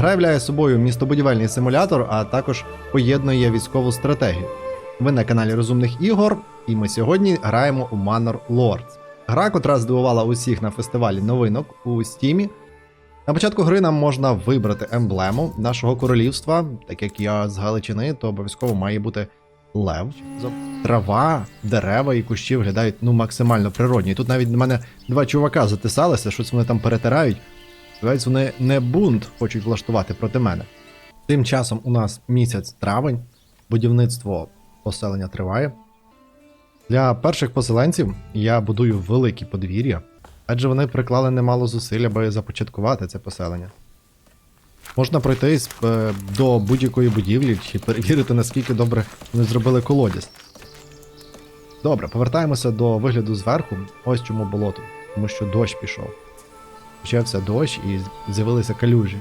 Гра являє собою містобудівельний симулятор, а також поєднує військову стратегію. Ви на каналі Розумних ігор, і ми сьогодні граємо у Manor Lords. Гра, котра здивувала усіх на фестивалі новинок у Стімі. На початку гри нам можна вибрати емблему нашого королівства. Так як я з Галичини, то обов'язково має бути лев. Трава, дерева і кущі виглядають ну максимально природні. І тут навіть до мене два чувака затисалися, щось вони там перетирають. Сподіваюсь, вони не бунт хочуть влаштувати проти мене. Тим часом у нас місяць травень, будівництво поселення триває. Для перших поселенців я будую великі подвір'я, адже вони приклали немало зусиль, аби започаткувати це поселення. Можна пройтись е, до будь-якої будівлі чи перевірити, наскільки добре вони зробили колодязь. Добре, повертаємося до вигляду зверху. Ось чому болото, тому що дощ пішов. Почався дощ і з'явилися калюжі.